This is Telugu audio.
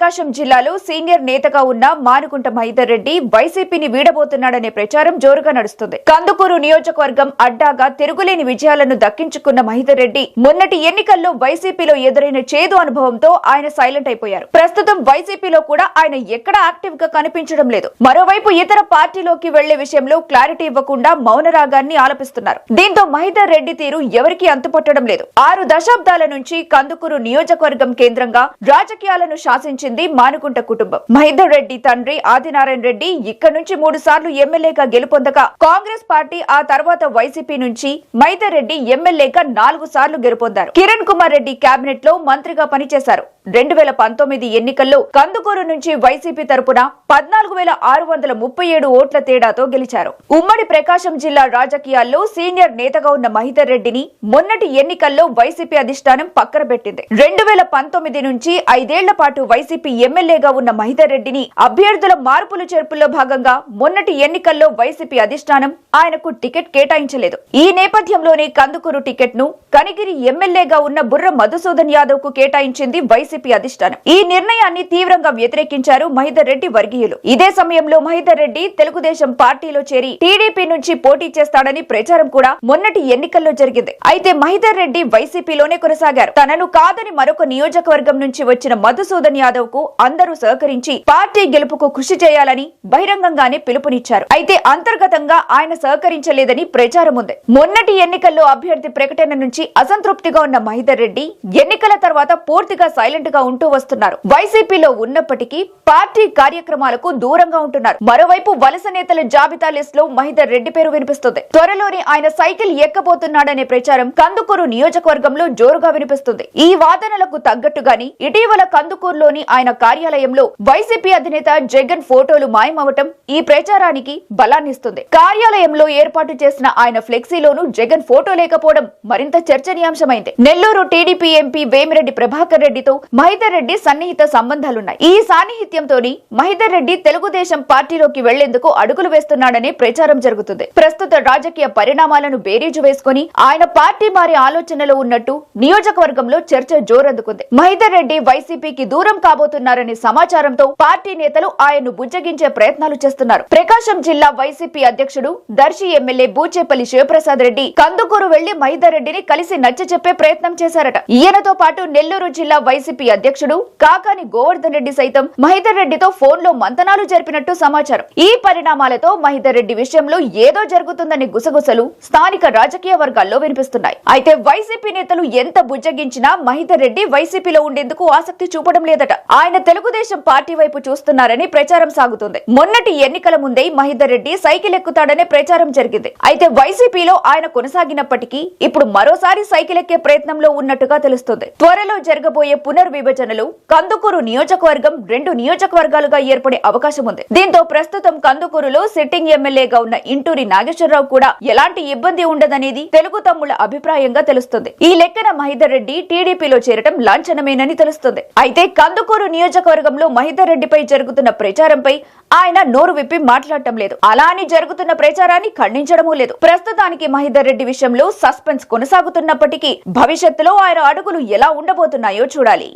ప్రకాశం జిల్లాలో సీనియర్ నేతగా ఉన్న మానుకుంట మహేందర్ రెడ్డి వైసీపీని వీడబోతున్నాడనే ప్రచారం జోరుగా నడుస్తుంది. కందుకూరు నియోజకవర్గం అడ్డాగా తిరుగులేని విజయాలను దక్కించుకున్న మహేందర్ రెడ్డి మొన్నటి ఎన్నికల్లో వైసీపీలో ఎదురైన చేదు అనుభవంతో ఆయన సైలెంట్ అయిపోయారు. ప్రస్తుతం వైసీపీలో కూడా ఆయన ఎక్కడ యాక్టివ్గా కనిపించడం లేదు. మరోవైపు ఇతర పార్టీలోకి వెళ్ళే విషయంలో క్లారిటీ ఇవ్వకుండా మౌనరాగాన్ని ఆలపిస్తున్నారు. దీంతో మహేందర్ రెడ్డి తీరు ఎవరికీ అంతుపట్టడం లేదు. ఆరు దశాబ్దాల నుంచి కందుకూరు నియోజకవర్గం కేంద్రంగా రాజకీయాలను శాసించింది మానుకుంట కుటుంబం. మహేందర్ రెడ్డి తండ్రి ఆదినారాయణ రెడ్డి ఇక్కడ నుంచి మూడు సార్లు ఎమ్మెల్యేగా గెలుపొందగా కాంగ్రెస్ పార్టీ ఆ తర్వాత వైసీపీ నుంచి మహిదర్ రెడ్డి ఎమ్మెల్యేగా నాలుగు సార్లు గెలుపొందారు. కిరణ్ కుమార్ రెడ్డి కేబినెట్లో మంత్రిగా పనిచేశారు. రెండు వేల పంతొమ్మిది ఎన్నికల్లో కందుకూరు నుంచి వైసీపీ తరపున పద్నాలుగు వేల ఆరు వందల ముప్పై ఏడు ఓట్ల తేడాతో గెలిచారు. ఉమ్మడి ప్రకాశం జిల్లా రాజకీయాల్లో సీనియర్ నేతగా ఉన్న మహిదర్ రెడ్డిని మొన్నటి ఎన్నికల్లో వైసీపీ అధిష్టానం పక్కన పెట్టింది. రెండు వేల పంతొమ్మిది నుంచి ఐదేళ్ళ పాటు వైసీపీ ఎమ్మెల్యేగా ఉన్న మహిదర్ రెడ్డిని అభ్యర్థుల మార్పులు చేర్పుల్లో భాగంగా మొన్నటి ఎన్నికల్లో వైసీపీ అధిష్టానం ఆయనకు టికెట్ కేటాయించలేదు. ఈ నేపథ్యంలోనే కందుకూరు టికెట్ను కనిగిరి ఎమ్మెల్యేగా ఉన్న బుర్ర మధుసూదన్ యాదవ్కు కేటాయించింది వైసీపీ అధిష్టానం. ఈ నిర్ణయాన్ని తీవ్రంగా వ్యతిరేకించారు మహిదర్ రెడ్డి వర్గీయులు. ఇదే సమయంలో మహిదర్ రెడ్డి తెలుగుదేశం పార్టీలో చేరి టీడీపీ నుంచి పోటీ చేస్తాడని ప్రచారం కూడా మొన్నటి ఎన్నికల్లో జరిగింది. అయితే మహిదర్ రెడ్డి వైసీపీలోనే కొనసాగారు. తనను కాదని మరొక నియోజకవర్గం నుంచి వచ్చిన మధుసూదన్ యాదవ్ కు అందరూ సహకరించి పార్టీ గెలుపుకు కృషి చేయాలని బహిరంగంగానే పిలుపునిచ్చారు. అయితే అంతర్గతంగా ఆయన సహకరించలేదని ప్రచారం ఉంది. మొన్నటి ఎన్నికల్లో అభ్యర్థి ప్రకటన నుంచి అసంతృప్తిగా ఉన్న మహిదర్ రెడ్డి ఎన్నికల తర్వాత పూర్తిగా సైలెంట్గా ఉంటూ వస్తున్నారు. వైసీపీలో ఉన్నప్పటికీ పార్టీ కార్యక్రమాలకు దూరంగా ఉంటున్నారు. మరోవైపు వలస నేతల జాబితా లిస్ట్లో మహిదర్ రెడ్డి పేరు వినిపిస్తుంది. త్వరలోనే ఆయన సైకిల్ ఎక్కబోతున్నాడనే ప్రచారం కందుకూరు నియోజకవర్గంలో జోరుగా వినిపిస్తుంది. ఈ వాదనలకు తగ్గట్టుగాని ఇటీవల కందుకూరులోని ఆయన కార్యాలయంలో వైసీపీ అధినేత జగన్ ఫోటోలు మాయమవటం ఈ ప్రచారానికి బలాన్నిస్తుంది. కార్యాలయంలో ఏర్పాటు చేసిన ఆయన ఫ్లెక్సీలోనూ జగన్ ఫోటో లేకపోవడం మరింత చర్చనీయాంశమైంది. నెల్లూరు టీడీపీ ఎంపీ వేమిరెడ్డి ప్రభాకర్ రెడ్డితో మహిదర్ రెడ్డి సన్నిహిత సంబంధాలున్నాయి. ఈ సాన్నిహిత్యంతోని మహిదర్ రెడ్డి తెలుగుదేశం పార్టీలోకి వెళ్ళేందుకు అడుగులు వేస్తున్నాడనే ప్రచారం జరుగుతుంది. ప్రస్తుత రాజకీయ పరిణామాలను బేరీజు వేసుకుని ఆయన పార్టీ మారే ఆలోచనలో ఉన్నట్టు నియోజకవర్గంలో చర్చ జోరందుకుంది. మహిదర్ రెడ్డి వైసీపీకి దూరం కాబోతున్నారనే సమాచారంతో పార్టీ నేతలు ఆయన్ను బుజ్జగించే ప్రయత్నాలు చేస్తున్నారు. ప్రకాశం జిల్లా వైసీపీ అధ్యక్షుడు దర్శి ఎమ్మెల్యే బూచేపల్లి శివప్రసాద్ రెడ్డి కందుకూరు వెళ్ళి మహిదర్ రెడ్డిని కలిసి నచ్చ చెప్పే ప్రయత్నం చేశారట. ఈయనతో పాటు నెల్లూరు జిల్లా వైసీపీ అధ్యక్షుడు కాకాని గోవర్ధన్ రెడ్డి సైతం మహిదర్ రెడ్డితో ఫోన్లో మంతనాలు జరిపినట్టు సమాచారం. ఈ పరిణామాలతో మహిదర్ రెడ్డి విషయంలో ఏదో జరుగుతుందని గుసగుసలు స్థానిక రాజకీయ వర్గాల్లో వినిపిస్తున్నాయి. అయితే వైసీపీ నేతలు ఎంత బుజ్జగించినా మహిదర్ రెడ్డి వైసీపీలో ఉండేందుకు ఆసక్తి చూపడం లేదట. ఆయన తెలుగుదేశం పార్టీ వైపు చూస్తున్నారని ప్రచారం సాగుతుంది. మొన్నటి ఎన్నికల ముందే మహిదర్ రెడ్డి సైకిల్ ఎక్కుతాడనే ప్రచారం జరిగింది. అయితే వైసీపీలో ఆయన కొనసాగినప్పటికీ ఇప్పుడు మరోసారి సైకిల్ ఎక్కే ప్రయత్నంలో ఉన్నట్టుగా తెలుస్తుంది. త్వరలో జరగబోయే పునర్విభజనలు కందుకూరు నియోజకవర్గం రెండు నియోజకవర్గాలుగా ఏర్పడే అవకాశం ఉంది. దీంతో ప్రస్తుతం కందుకూరులో సిట్టింగ్ ఎమ్మెల్యేగా ఉన్న ఇంటూరి నాగేశ్వరరావు కూడా ఎలాంటి ఇబ్బంది ఉండదనేది తెలుగు తమ్ముళ్ళ అభిప్రాయంగా తెలుస్తుంది. ఈ లెక్కన మహిదర్ రెడ్డి టీడీపీలో చేరటం లాంఛనమేనని తెలుస్తుంది. అయితే కందుకూరు నియోజకవర్గంలో మహిదర్ రెడ్డిపై జరుగుతున్న ప్రచారంపై ఆయన నోరు విప్పి మాట్లాడటం లేదు. అలా అని జరుగుతున్న ప్రచారాన్ని ఖండించడమూ లేదు. ప్రస్తుతానికి మహిదర్ రెడ్డి విషయంలో సస్పెన్స్ కొనసాగుతున్నప్పటికీ భవిష్యత్తులో ఆయన అడుగులు ఎలా ఉండబోతున్నాయో చూడాలి.